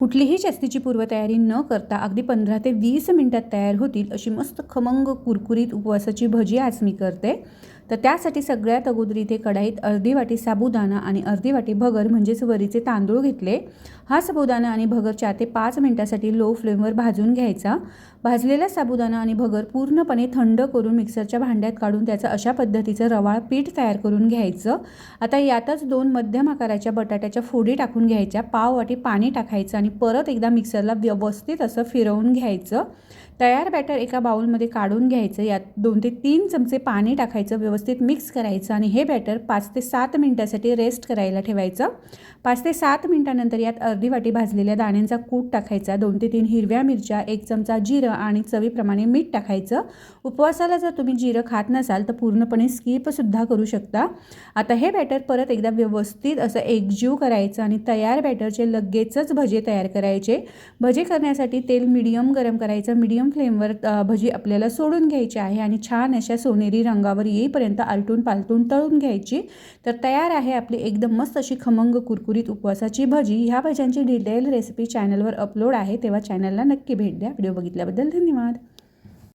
कुठलीही जास्तीची पूर्वतयारी न करता अगदी पंधरा ते वीस मिनटात तयार होतील अशी मस्त खमंग कुरकुरीत उपवासाची भजी आज मी करते. तर त्यासाठी सगळ्यात अगोदर इथे कढाईत अर्धी वाटी साबुदाणा आणि अर्धी वाटी भगर म्हणजेच वरीचे तांदूळ घेतले. हा साबुदाणा आणि भगर चार ते पाच मिनटासाठी लो फ्लेमवर भाजून घ्यायचा. भाजलेला साबुदाणा आणि भगर पूर्णपणे थंड करून मिक्सरच्या भांड्यात काढून त्याचं अशा पद्धतीचं रवाळ पीठ तयार करून घ्यायचं. आता यातच दोन मध्यम आकाराच्या बटाट्याच्या फोडी टाकून घ्यायच्या. पाव वाटी पाणी टाकायचं आणि परत एकदा मिक्सरला व्यवस्थित असं फिरवून घ्यायचं. तयार बॅटर एका बाउलमध्ये काढून घ्यायचं. यात दोन ते तीन चमचे पाणी टाकायचं. व्यवस्थित व्यवस्थित मिक्स करायचं आणि हे बॅटर पाच ते सात मिनटासाठी रेस्ट करायला ठेवायचं. पाच ते सात मिनटानंतर यात अर्धी वाटी भाजलेल्या दाण्यांचा कूट टाकायचा. दोन ते तीन हिरव्या मिरच्या एक चमचा जिरं आणि चवीप्रमाणे मीठ टाकायचं. उपवासाला जर तुम्ही जिरं खात नसाल तर पूर्णपणे स्किपसुद्धा करू शकता. आता हे बॅटर परत एकदा व्यवस्थित असं एकजीव करायचं आणि तयार बॅटरचे लगेचच भजे तयार करायचे. भजे करण्यासाठी तेल मिडियम गरम करायचं. मिडियम फ्लेमवर भजी आपल्याला सोडून घ्यायची आहे आणि छान अशा सोनेरी रंगावर येईपर्यंत आलटून पालटून तळून घ्यायची. तर तयार आहे आपली एकदम मस्त अशी खमंग कुरकुरीत उपवासाची भजी. ह्या भज्यांची डिटेल रेसिपी चॅनलवर अपलोड आहे. तेव्हा चॅनलला नक्की भेट द्या. व्हिडिओ बघितल्याबद्दल धन्यवाद.